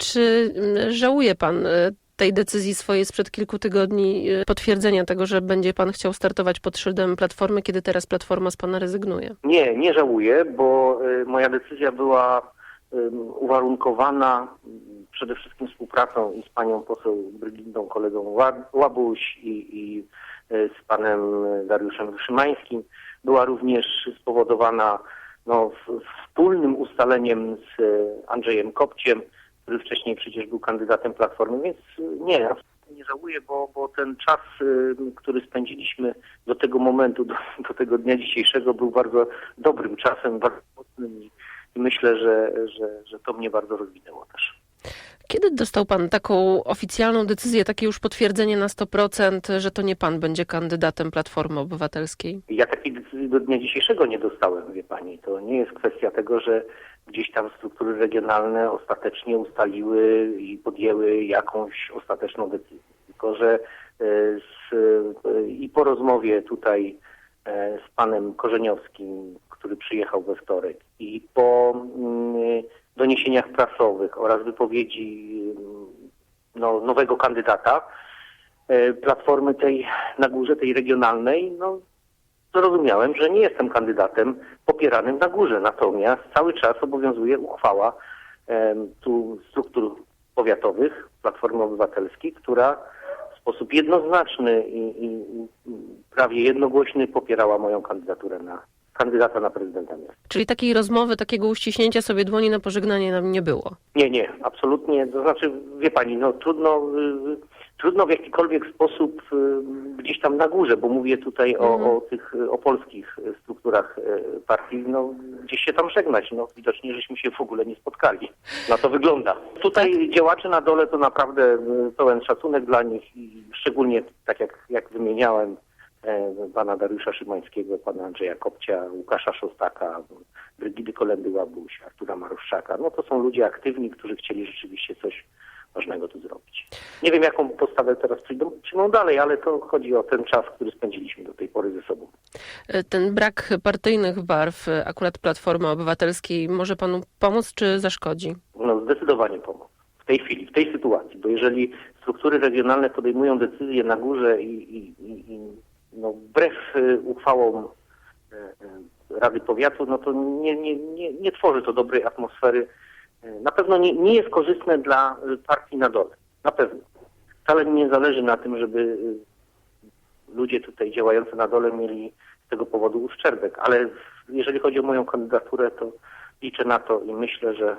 Czy mm, żałuje pan e, tej decyzji swojej sprzed kilku tygodni, e, potwierdzenia tego, że będzie pan chciał startować pod szyldem Platformy, kiedy teraz Platforma z pana rezygnuje? Nie, nie żałuję, bo y, moja decyzja była uwarunkowana przede wszystkim współpracą i z panią poseł Brygindą, kolegą Ła- Łabuś i, i y, z panem Dariuszem Szymańskim. Była również spowodowana no, wspólnym ustaleniem z y, Andrzejem Kopciem, który wcześniej przecież był kandydatem Platformy, więc y, nie, nie żałuję, bo, bo ten czas, y, który spędziliśmy do tego momentu, do, do tego dnia dzisiejszego był bardzo dobrym czasem, bardzo mocnym i myślę, że, że, że to mnie bardzo rozwinęło też. Kiedy dostał pan taką oficjalną decyzję, takie już potwierdzenie na 100%, że to nie pan będzie kandydatem Platformy Obywatelskiej? Ja takiej decyzji do dnia dzisiejszego nie dostałem, wie pani. To nie jest kwestia tego, że gdzieś tam struktury regionalne ostatecznie ustaliły i podjęły jakąś ostateczną decyzję. Tylko, że e, z, e, i po rozmowie tutaj e, z panem Korzeniowskim, który przyjechał we wtorek i po doniesieniach prasowych oraz wypowiedzi no, nowego kandydata e, platformy tej na górze, tej regionalnej, no zrozumiałem, że nie jestem kandydatem popieranym na górze. Natomiast cały czas obowiązuje uchwała em, tu struktur powiatowych Platformy Obywatelskiej, która w sposób jednoznaczny i, i prawie jednogłośny popierała moją kandydaturę na kandydata na prezydenta miasta. Czyli takiej rozmowy, takiego uściśnięcia sobie dłoni na pożegnanie nam nie było. Nie, nie, absolutnie. To znaczy, wie pani, no trudno, y, trudno w jakikolwiek sposób y, gdzieś tam na górze, bo mówię tutaj o, Mhm. o tych y, opolskich y, strukturach y, partii, no gdzieś się tam żegnać. No widocznie, żeśmy się w ogóle nie spotkali. Na to wygląda. Tutaj działacze na dole to naprawdę y, pełen szacunek dla nich i szczególnie tak jak, jak wymieniałem pana Dariusza Szymańskiego, pana Andrzeja Kopcia, Łukasza Szostaka, Brygidy Kolendy Łabuś, Artura Maruszczaka. No to są ludzie aktywni, którzy chcieli rzeczywiście coś ważnego tu zrobić. Nie wiem, jaką postawę teraz przyjdą, przyjmą dalej, ale to chodzi o ten czas, który spędziliśmy do tej pory ze sobą. E, Ten brak partyjnych barw e, akurat Platformy Obywatelskiej może panu pomóc czy zaszkodzi? No zdecydowanie pomoc. W tej chwili, w tej sytuacji, bo jeżeli struktury regionalne podejmują decyzje na górze i, i no, wbrew y, uchwałom y, y, Rady Powiatu, no to nie, nie, nie, nie tworzy to dobrej atmosfery. Na pewno nie, nie jest korzystne dla partii na dole. Na pewno. Wcale nie zależy na tym, żeby ludzie tutaj działający na dole mieli z tego powodu uszczerbek, ale jeżeli chodzi o moją kandydaturę, to liczę na to i myślę, że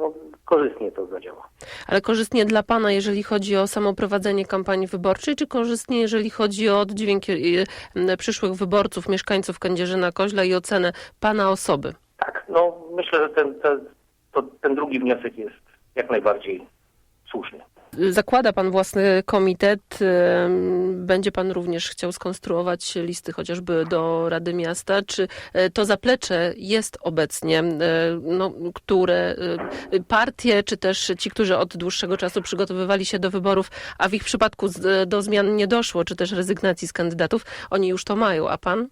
no, korzystnie to zadziała. Ale korzystnie dla pana, jeżeli chodzi o samo prowadzenie kampanii wyborczej, czy korzystnie, jeżeli chodzi o oddźwięk m, przyszłych wyborców, mieszkańców Kędzierzyna-Koźla i ocenę pana osoby? Tak, no myślę, że ten, ten, to, ten drugi wniosek jest jak najbardziej słuszny. Zakłada pan własny komitet. Będzie pan również chciał skonstruować listy chociażby do Rady Miasta? Czy e, to zaplecze jest obecnie, e, no, które e, partie, czy też ci, którzy od dłuższego czasu przygotowywali się do wyborów, a w ich przypadku do zmian nie doszło, czy też rezygnacji z kandydatów, oni już to mają, a pan?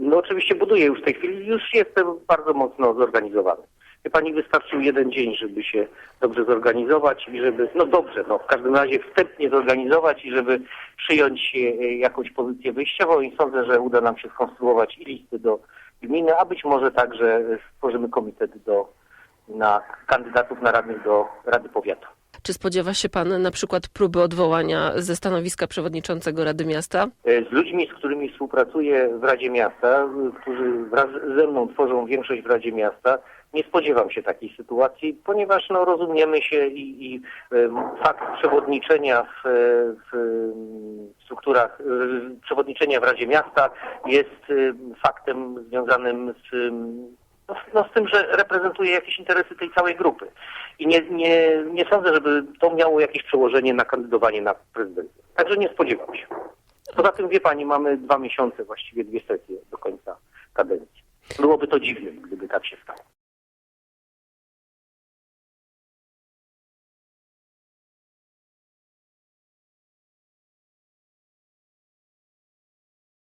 No oczywiście buduję już w tej chwili, już jestem bardzo mocno zorganizowany. Pani, wystarczył jeden dzień, żeby się dobrze zorganizować i żeby, no dobrze, no w każdym razie wstępnie zorganizować i żeby przyjąć e, jakąś pozycję wyjściową i sądzę, że uda nam się skonstruować i listy do gminy, a być może także stworzymy komitet do, na kandydatów na radnych do Rady Powiatu. Czy spodziewa się pan na przykład próby odwołania ze stanowiska przewodniczącego Rady Miasta? E, Z ludźmi, z którymi współpracuję w Radzie Miasta, y, którzy wraz ze mną tworzą większość w Radzie Miasta, nie spodziewam się takiej sytuacji, ponieważ no, rozumiemy się i, i em, fakt przewodniczenia w, w em, strukturach, y, przewodniczenia w Radzie Miasta jest faktem związanym z, no, no, z tym, że reprezentuje jakieś interesy tej całej grupy. I nie, nie, nie sądzę, żeby to miało jakieś przełożenie na kandydowanie na prezydenta. Także nie spodziewam się. Poza tym, wie pani, mamy dwa miesiące, właściwie dwie sesje do końca kadencji. Byłoby to dziwne, gdyby tak się stało.